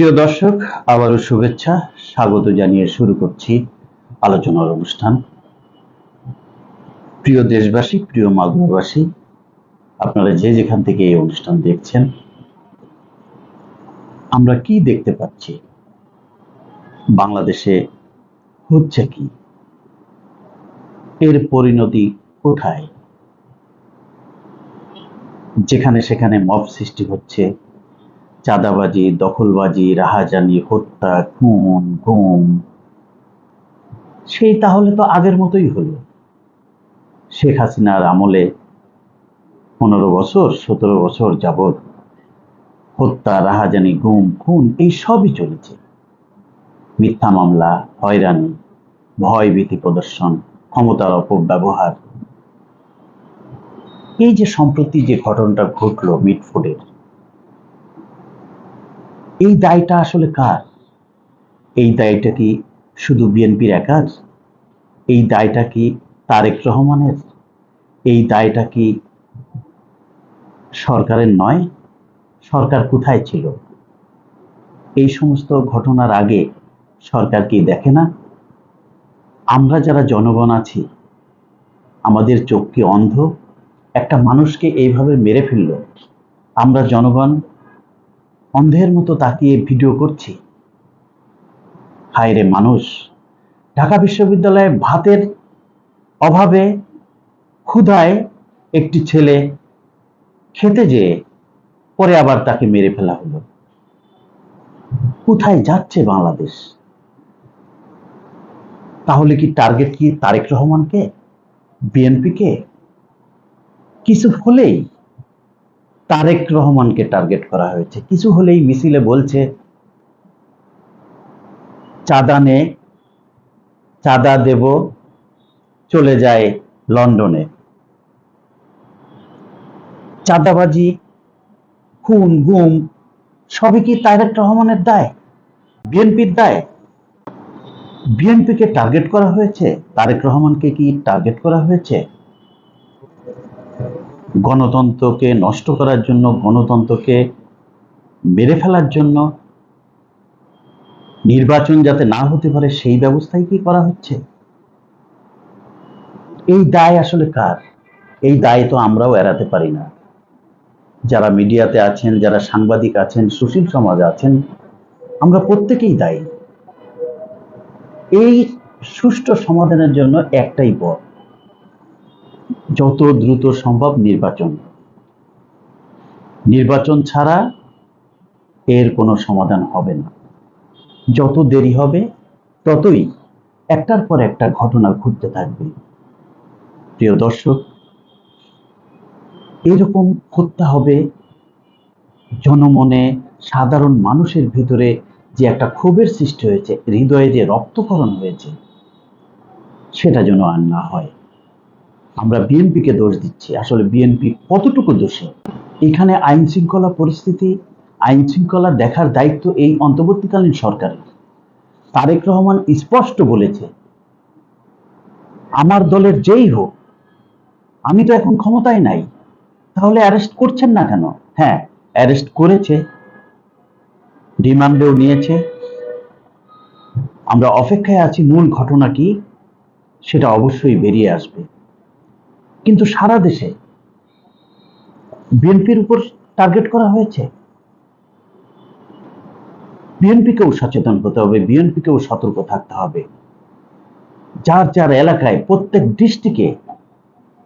প্রিয় দর্শক, আবারও শুভেচ্ছা। স্বাগত জানিয়ে শুরু করছি আলোচনার অনুষ্ঠান। প্রিয় দেশবাসী, প্রিয় মাগুরাবাসী, আপনারা যে যেখান থেকে এই অনুষ্ঠান দেখছেন, আমরা কি দেখতে পাচ্ছি? বাংলাদেশে হচ্ছে কি? এর পরিণতি কোথায়? যেখানে সেখানে মব সৃষ্টি হচ্ছে চাঁদাবাজি, দখলবাজি, রাহাজানি, হত্যা, খুন গুম সেই তাহলে তো আগের মতোই হলো। শেখ হাসিনার আমলে পনেরো বছর, সতেরো বছর যাবৎ হত্যা, রাহাজানি গুম খুন, এই সবই চলেছে। মিথ্যা মামলা, হয়রানি, ভয় ভীতি প্রদর্শন, ক্ষমতার অপব্যবহার। এই যে সম্প্রতি যে ঘটনাটা ঘটলো মিটফুডের এই দায়টা আসলে কার? এই দায়টা কি শুধু বিএনপির একার এই দায়টা কি তারেক রহমানের? এই দায়টা কি সরকারের নয়? সরকার কোথায় ছিল? এই সমস্ত ঘটনার আগে সরকার কি দেখে না? আমরা যারা জনগণ আছি, আমাদের চোখ কি অন্ধ? একটা মানুষকে এইভাবে মেরে ফেলল? আমরা জনগণ অন্ধের মতো তাকিয়ে ভিডিও করছি। হায় রে মানুষ, ঢাকা বিশ্ববিদ্যালয়ে ভাতের অভাবে ক্ষুধায় একটি ছেলে খেতে যেয়ে পরে আবার তাকে মেরে ফেলা হলো। কোথায় যাচ্ছে বাংলাদেশ? তাহলে কি টার্গেট কি তারেক রহমানকে? বিএনপিকে? কিছু হলেই তারেক রহমানকে টার্গেট করা হয়েছে। কিছু হলেই মিছিলে বলছে, চাঁদা নে, চাঁদা দেব, চলে যায় লন্ডনে। চাঁদাবাজি, খুন, গুম, সবই কি তারেক রহমানের দায়? বিএনপির দায়? বিএনপিকে টার্গেট করা হয়েছে? তারেক রহমানকে কি টার্গেট করা হয়েছে? গণতন্ত্রকে নষ্ট করার জন্য, গণতন্ত্রকে মেরে ফেলার জন্য নির্বাচন যাতে না হতে পারে, সেই ব্যবস্থাই কি করা হচ্ছে? এই দায় আসলে কার? এই দায় তো আমরাও এড়াতে পারি না। যারা মিডিয়াতে আছেন, যারা সাংবাদিক আছেন, সুশীল সমাজ আছেন, আমরা প্রত্যেকেই দায়ী। এই সুষ্ঠু সমাধানের জন্য একটাই পথ। যত দ্রুত সম্ভব নির্বাচন। নির্বাচন ছাড়া এর কোনো সমাধান হবে না। যত দেরি হবে, ততই একটার পর একটা ঘটনা ঘটতে থাকবে। প্রিয় দর্শক, এরকম হত্যা হবে জনমনে সাধারণ মানুষের ভিতরে যে একটা ক্ষোভের সৃষ্টি হয়েছে, হৃদয়ে যে রক্তকরণ হয়েছে, সেটা যেন আর না হয়। আমরা বিএনপিকে দোষ দিচ্ছি। আসলে বিএনপি কতটুকু দোষী? এখানে আইন শৃঙ্খলা পরিস্থিতি আইন শৃঙ্খলা দেখার দায়িত্ব এই অন্তর্বর্তীকালীন সরকারের। তারেক রহমান স্পষ্ট বলেছে, আমার দলের যেই হোক, আমি তো এখন ক্ষমতায় নাই। তাহলে অ্যারেস্ট করছেন না কেন? হ্যাঁ অ্যারেস্ট করেছে রিমান্ডেও নিয়েছে। আমরা অপেক্ষায় আছি, মূল ঘটনা কি? সেটা অবশ্যই বেরিয়ে আসবে। কিন্তু সারা দেশে বিএনপির উপর টার্গেট করা হয়েছে। বিএনপিকেও সচেতন হতে হবে, বিএনপিকেও সতর্ক থাকতে হবে। যার যার এলাকায় প্রত্যেক ডিস্ট্রিক্টে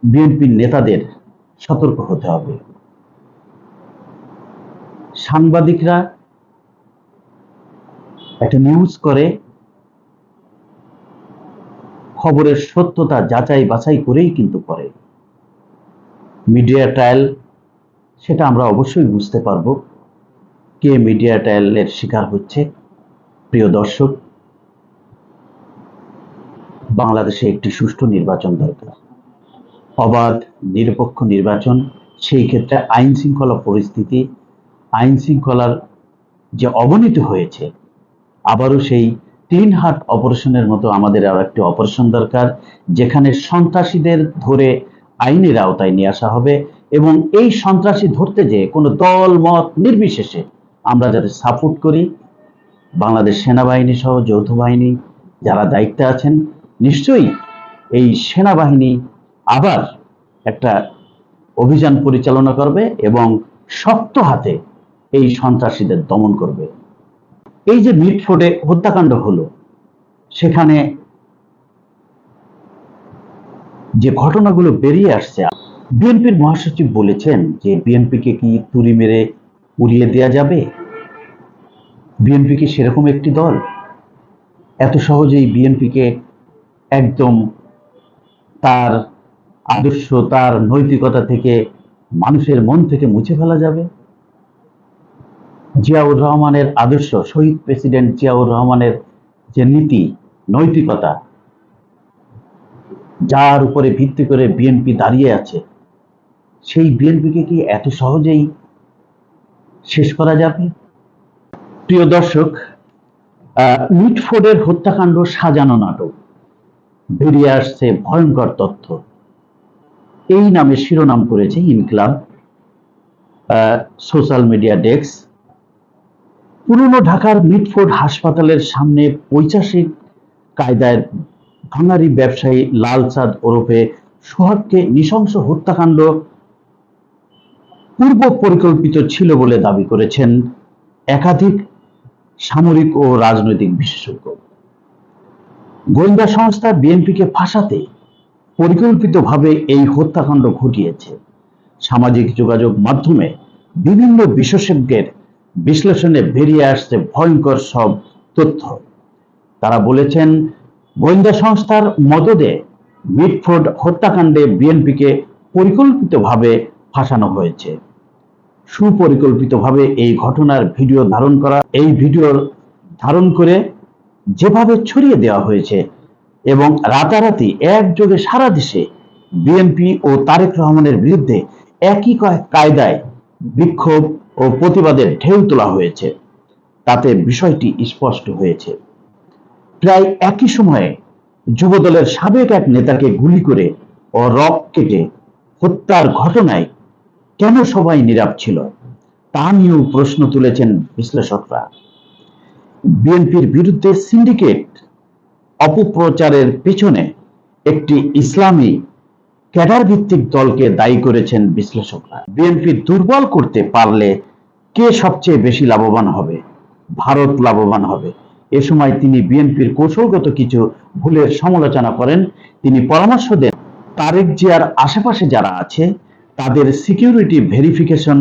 বিএনপির নেতাদের সতর্ক হতে হবে। সাংবাদিকরা একটা নিউজ করে, খবরের সত্যতা যাচাই বাছাই করেই কিন্তু করে। মিডিয়া ট্রায়াল সেটা আমরা অবশ্যই বুঝতে পারব কে মিডিয়া ট্রায়ালের শিকার হচ্ছে। প্রিয় দর্শক, বাংলাদেশে একটি সুষ্ঠু নির্বাচন দরকার। অবাধ, নিরপেক্ষ নির্বাচন, সেই ক্ষেত্রে আইন শৃঙ্খলা পরিস্থিতি, আইন শৃঙ্খলার যে অবনতি হয়েছে, আবারও সেই তিন হাট অপারেশনের মতো আমাদের আরও একটি অপারেশন দরকার, যেখানে সন্ত্রাসীদের ধরে আইনের আওতায় নিয়ে আসা হবে এবং এই সন্ত্রাসী ধরতে যে কোনো দল, মত নির্বিশেষে আমরা যাতে সাপোর্ট করি, বাংলাদেশ সেনাবাহিনী সহ যৌথ বাহিনী যারা দায়িত্বে আছেন, নিশ্চয়ই এই সেনাবাহিনী আবার একটা অভিযান পরিচালনা করবে এবং শক্ত হাতে এই সন্ত্রাসীদের দমন করবে। এই যে মিটফোর্ডে হত্যাকাণ্ড হলো, সেখানে যে ঘটনাগুলো বেরিয়ে আসছে, বিএনপির মহাসচিব বলেছেন যে বিএনপিকে কি তুড়ি মেরে উড়িয়ে দেয়া যাবে? বিএনপি কি সেরকম একটি দল? এত সহজেই বিএনপিকে একদম তার আদর্শ, তার নৈতিকতা থেকে মানুষের মন থেকে মুছে ফেলা যাবে? জিয়াউর রহমানের আদর্শ, শহীদ প্রেসিডেন্ট জিয়াউর রহমানের যে নীতি, নৈতিকতা যার উপরে ভিত্তি করে বিএনপি দাঁড়িয়ে আছে, সেই বিএনপিকে কি এত সহজেই শেষ করা যাবে? প্রিয় দর্শক মিটফোর্ডের হত্যাকাণ্ড সাজানো নাটক, বেরিয়ে আসছে ভয়ঙ্কর তথ্য। এই নামে শিরোনাম করেছে ইনকলাব সোশ্যাল মিডিয়া ডেস্ক। পুরনো ঢাকার মিটফোর্ড হাসপাতালের সামনে পৈচাসিক কায়দায় ভাঙারি ব্যবসায়ী লাল চাঁদ ওরফে সোহাগকে নৃশংস হত্যাকাণ্ড পূর্ব পরিকল্পিত ছিল বলে দাবি করেছেন একাধিক সামরিক ও রাজনৈতিক বিশেষজ্ঞ। গোয়েন্দা সংস্থা বিএনপিকে ফাঁসাতে পরিকল্পিতভাবে এই হত্যাকাণ্ড ঘটিয়েছে। সামাজিক যোগাযোগ মাধ্যমে বিভিন্ন বিশেষজ্ঞের বিশ্লেষণে বেরিয়ে আসছে ভয়ঙ্কর সব তথ্য। তারা বলেছেন গোয়েন্দা সংস্থার মদদে মিটফোর্ড হত্যাকাণ্ডে বিএনপিকে পরিকল্পিতভাবে ফাঁসানো হয়েছে। সুপরিকল্পিতভাবে এই ঘটনার ভিডিও ধারণ করা, এই ভিডিও ধারণ করে যেভাবে ছড়িয়ে দেওয়া হয়েছে এবং রাতারাতি একযোগে সারা দেশে বিএনপি ও তারেক রহমানের বিরুদ্ধে একই কায়দায় বিক্ষোভ ও প্রতিবাদের ঢেউ তোলা হয়েছে। তাতে বিষয়টি স্পষ্ট হয়েছে। প্রায় একই সময়ে যুবদলের সাবেক এক নেতাকে গুলি করে ও রক কেটে হত্যার ঘটনায় কেন সবাই নীরব ছিল, তা নিয়েও প্রশ্ন তুলেছেন বিশ্লেষকরা। বিএনপির বিরুদ্ধে সিন্ডিকেট অপপ্রচারের পেছনে একটি ইসলামী ক্যাডার ভিত্তিক দলকে দায়ী করেছেন বিশ্লেষকরা। বিএনপি দুর্বল করতে পারলে কে সবচেয়ে বেশি লাভবান হবে? ভারত লাভবান হবে। এ সময় তিনি বিএনপির কৌশলগত কিছু ভুলের সমালোচনা করেন। তিনি পরামর্শ দেন, তারেক জিয়ার আশেপাশে যারা আছে, তাদের সিকিউরিটি ভেরিফিকেশন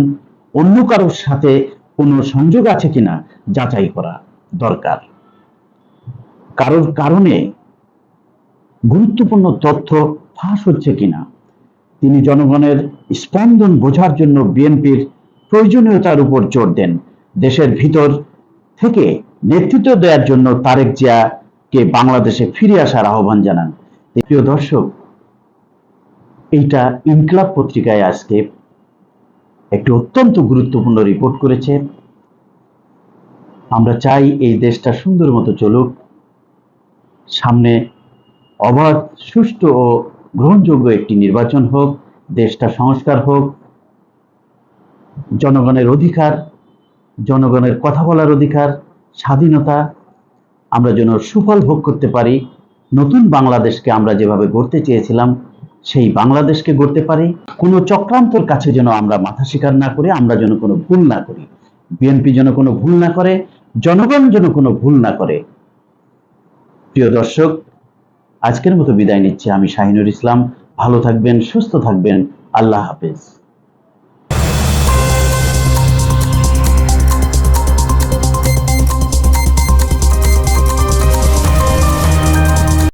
অন্য কারোর সাথে কোনো সংযোগ আছে কিনা যাচাই করা দরকার। কারোর কারণে গুরুত্বপূর্ণ তথ্য ফাঁস হচ্ছে কিনা, তিনি জনগণের স্পন্দন বোঝার জন্য বিএনপির প্রয়োজনীয়তার উপর জোর দেন। দেশের ভিতর থেকে নেতৃত্ব দেওয়ার জন্য তারেক জিয়াকে বাংলাদেশে ফিরে আসার আহ্বান জানান। প্রিয় দর্শক, এইটা ইনকলাব পত্রিকায় আজকে একটি অত্যন্ত গুরুত্বপূর্ণ রিপোর্ট করেছে। আমরা চাই এই দেশটা সুন্দর মতো চলুক। সামনে অবাধ, সুষ্ঠু ও গ্রহণযোগ্য একটি নির্বাচন হোক, দেশটা সংস্কার হোক, জনগণের অধিকার, জনগণের কথা বলার অধিকার স্বাধীনতা, আমরা যেন সুফল ভোগ করতে পারি, নতুন বাংলাদেশকে আমরা যেভাবে গড়তে চেয়েছিলাম, সেই বাংলাদেশকে গড়তে পারি, কোনো চক্রান্তর কাছে যেন আমরা মাথা স্বীকার না করে, আমরা যেন কোনো ভুল না করি। বিএনপি যেন কোনো ভুল না করে, জনগণ যেন কোনো ভুল না করে। প্রিয় দর্শক, আজকের মতো বিদায় নিচ্ছি আমি শাহিনুর ইসলাম। ভালো থাকবেন, সুস্থ থাকবেন। আল্লাহ হাফেজ।